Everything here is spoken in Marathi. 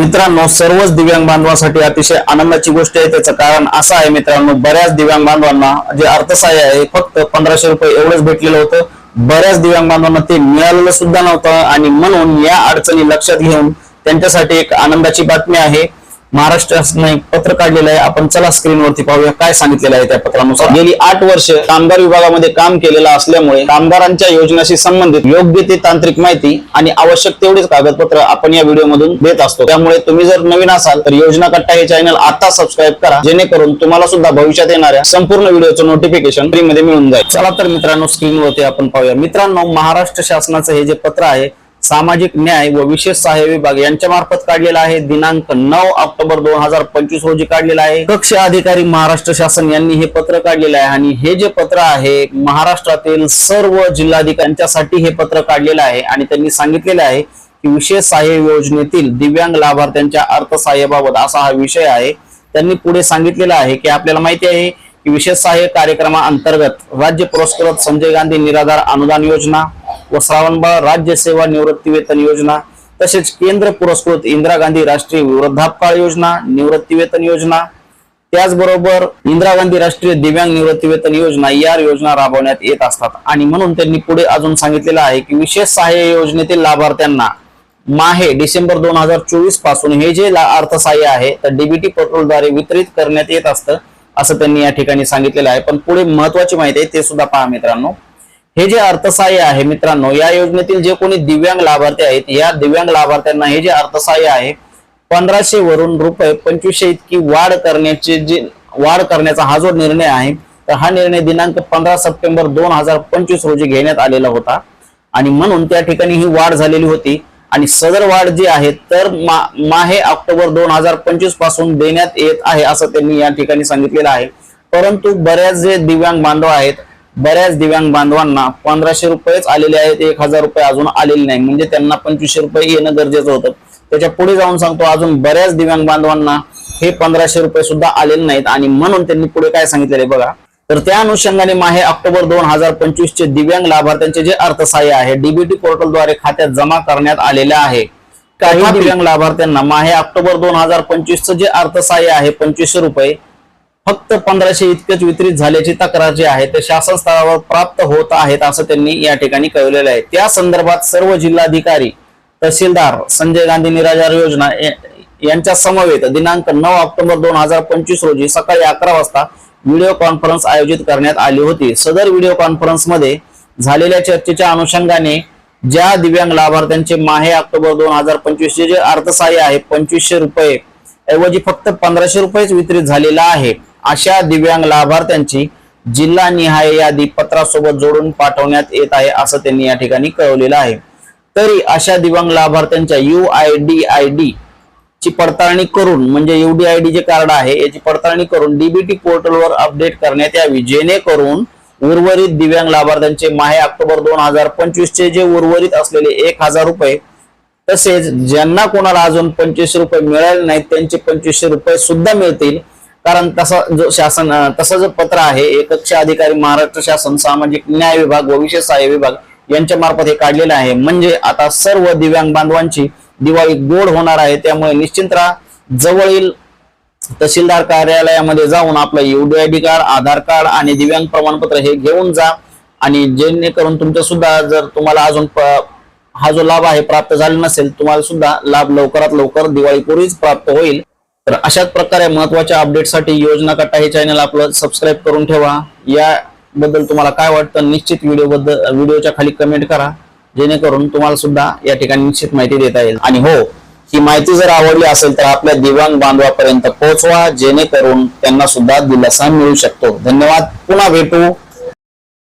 मित्रांनो सर्वच दिव्यांग बांधवांसाठी अतिशय आनंदाची गोष्ट आहे. त्याचं कारण असं आहे मित्रांनो बऱ्याच दिव्यांग बांधवांना जे अर्थसहाय्य आहे फक्त पंधराशे रुपये एवढंच भेटलेलं होतं. बऱ्याच दिव्यांग बांधवांना ते मिळालेलं सुद्धा नव्हतं आणि म्हणून या अडचणी लक्षात घेऊन त्यांच्यासाठी एक आनंदाची बातमी आहे. महाराष्ट्र एक पत्र काढलेलं आहे. आपण चला स्क्रीनवरती पाहूया काय सांगितलेलं आहे त्या पत्रानुसार. गेली आठ वर्ष कामगार विभागामध्ये काम केलेलं असल्यामुळे कामगारांच्या योजनाशी संबंधित योग्य ते तांत्रिक माहिती आणि आवश्यक तेवढेच कागदपत्र आपण या व्हिडिओमधून देत असतो. त्यामुळे तुम्ही जर नवीन असाल तर योजना कट्टा हे चॅनल आता सबस्क्राईब करा. जेणेकरून तुम्हाला सुद्धा भविष्यात येणाऱ्या संपूर्ण व्हिडिओचं नोटिफिकेशन फ्री मध्ये मिळून जाईल. चला तर मित्रांनो स्क्रीनवरती आपण पाहूया. मित्रांनो महाराष्ट्र शासनाचं हे जे पत्र आहे सामाजिक न्याय व विशेष सहाय्य विभाग यांच्या मार्फत काढलेला आहे. दिनांक नऊ ऑक्टोबर दोन हजार पंचवीस रोजी काढलेला आहे. कक्ष अधिकारी महाराष्ट्र शासन यांनी हे पत्र काढलेलं आहे आणि हे जे पत्र आहे महाराष्ट्रातील सर्व जिल्हाधिकाऱ्यांच्यासाठी हे पत्र काढलेलं आहे आणि त्यांनी सांगितलेलं आहे की विशेष सहाय्य योजनेतील दिव्यांग लाभार्थ्यांच्या अर्थसहाय्याबाबत असा हा विषय आहे. त्यांनी पुढे सांगितलेलं आहे की आपल्याला माहिती आहे की विशेष सहाय्य कार्यक्रमाअंतर्गत राज्य पुरस्कृत संजय गांधी निराधार अनुदान योजना व श्रावणबाळ राज्य सेवा निवृत्ती वेतन योजना तसेच केंद्र पुरस्कृत इंदिरा गांधी राष्ट्रीय वृद्धापकाळ योजना निवृत्ती वेतन योजना त्याचबरोबर इंदिरा गांधी राष्ट्रीय दिव्यांग निवृत्ती वेतन योजना या योजना राबवण्यात येत असतात. आणि म्हणून त्यांनी पुढे अजून सांगितलेलं आहे की विशेष सहाय्य योजनेतील लाभार्थ्यांना माहे डिसेंबर दोन हजार चोवीसपासून हे जे ला- अर्थसहाय्य आहे तर डीबीटी पोर्टलद्वारे वितरित करण्यात येत असतं असं त्यांनी या ठिकाणी सांगितलेलं आहे. पण पुढे महत्वाची माहिती आहे ते सुद्धा पहा मित्रांनो. हे जे अर्थसहाय्य आहे मित्रांनो या योजनेतील जे कोणी दिव्यांग लाभार्थी आहेत या दिव्यांग लाभार्थ्यांना हे जे अर्थसहाय्य आहे पंधराशे वरून रुपये पंचवीसशे इतकी वाढ करण्याची जे वाढ करण्याचा हा जो निर्णय आहे तर हा निर्णय दिनांक पंधरा सप्टेंबर दोन हजार पंचवीस रोजी घेण्यात आलेला होता. आणि म्हणून त्या ठिकाणी ही वाढ झालेली होती. आणि सदर वाढ जी आहे तर मा- माहे ऑक्टोबर दोन हजार पंचवीसपासून देण्यात येत आहे असं त्यांनी या ठिकाणी सांगितलेलं आहे. परंतु बऱ्याच जे दिव्यांग बांधव आहेत बऱ्याच दिव्यांग बांधवांना पंधराशे रुपयेच आलेले आहेत एक हजार रुपये अजून आलेले नाही. म्हणजे त्यांना पंचवीसशे रुपये येणं गरजेचं होतं. त्याच्या पुढे जाऊन सांगतो अजून बऱ्याच दिव्यांग बांधवांना हे पंधराशे रुपये सुद्धा आलेले नाहीत. आणि म्हणून त्यांनी पुढे काय सांगितलेले बघा. तर त्या अनुषंगाने माहे ऑक्टोबर दोन हजार पंचवीस चे दिव्यांग लाभार्थ्यांचे जे अर्थसहाय्य आहे डीबीटी पोर्टलद्वारे खात्यात जमा करण्यात आलेले आहे. काही दिव्यांग लाभार्थ्यांना माहे ऑक्टोबर दोन हजार पंचवीस चे जे अर्थसहाय्य आहे पंचवीसशे रुपये फक्त पंधराशे इतकेच वितरित झाल्याची तक्रार जी आहे ते शासन स्तरावर प्राप्त होत आहेत असं त्यांनी या ठिकाणी कळवलेलं आहे. त्या संदर्भात सर्व जिल्हाधिकारी तहसीलदार संजय गांधी निराधार योजना यांच्या समवेत दिनांक नऊ ऑक्टोबर दोन हजार पंचवीस रोजी सकाळी अकरा वाजता व्हिडिओ कॉन्फरन्स आयोजित करण्यात आली होती. सदर व्हिडिओ कॉन्फरन्समध्ये झालेल्या चर्चेच्या अनुषंगाने ज्या दिव्यांग लाभार्थ्यांचे माहे ऑक्टोबर दोन हजार पंचवीसचे जे अर्थसहाय्य आहे पंचवीसशे रुपये ऐवजी फक्त पंधराशे रुपयेच वितरित झालेला आहे. अशा दिव्यांग लाभार्थ्यांची जिल्हा निहाय यादी पत्रासोबत जोडून पाठवण्यात येत आहे असं त्यांनी या ठिकाणी कळवलेलं आहे. तरी अशा दिव्यांग लाभार्थ्यांच्या U I D I D ची पडताळणी करून म्हणजे युडीआयडी जे कार्ड आहे याची पडताळणी करून डीबीटी पोर्टलवर अपडेट करण्यात यावी जेणेकरून उर्वरित दिव्यांग लाभार्थ्यांचे माहे ऑक्टोबर दोन हजार पंचवीस चे जे उर्वरित असलेले एक हजार रुपये तसेच ज्यांना कोणाला अजून पंचवीसशे रुपये मिळाले नाहीत त्यांचे पंचवीसशे रुपये सुद्धा मिळतील कारण तसा जो शासन तसं जो पत्र आहे एकक्ष अधिकारी महाराष्ट्र शासन सामाजिक न्याय विभाग व विशेष सहाय्य विभाग यांच्या मार्फत हे काढलेलं आहे. म्हणजे आता सर्व दिव्यांग बांधवांची दिवाळी गोड होणार आहे त्यामुळे निश्चिंत राहा. जवळील तहसीलदार कार्यालयामध्ये जाऊन आपलं युडीआयडी कार्ड आधार कार्ड आणि दिव्यांग प्रमाणपत्र हे घेऊन जा. आणि जेणेकरून तुमचं सुद्धा जर तुम्हाला अजून प- हा जो लाभ आहे प्राप्त झाला नसेल तुम्हाला सुद्धा लाभ लवकरात लवकर दिवाळीपूर्वीच प्राप्त होईल. तर अशाच प्रकारे महत्त्वाच्या अपडेटसाठी योजना कट्टा हे चॅनल आपलं सबस्क्राईब करून ठेवा. याबद्दल तुम्हाला काय वाटतं निश्चित व्हिडिओबद्दल व्हिडिओच्या खाली कमेंट करा. जेणेकरून तुम्हाला सुद्धा या ठिकाणी निश्चित माहिती देता येईल. आणि हो ही माहिती जर आवडली असेल तर आपल्या दिव्यांग बांधवापर्यंत पोहोचवा जेणेकरून त्यांना सुद्धा दिलासा मिळू शकतो. धन्यवाद. पुन्हा भेटू.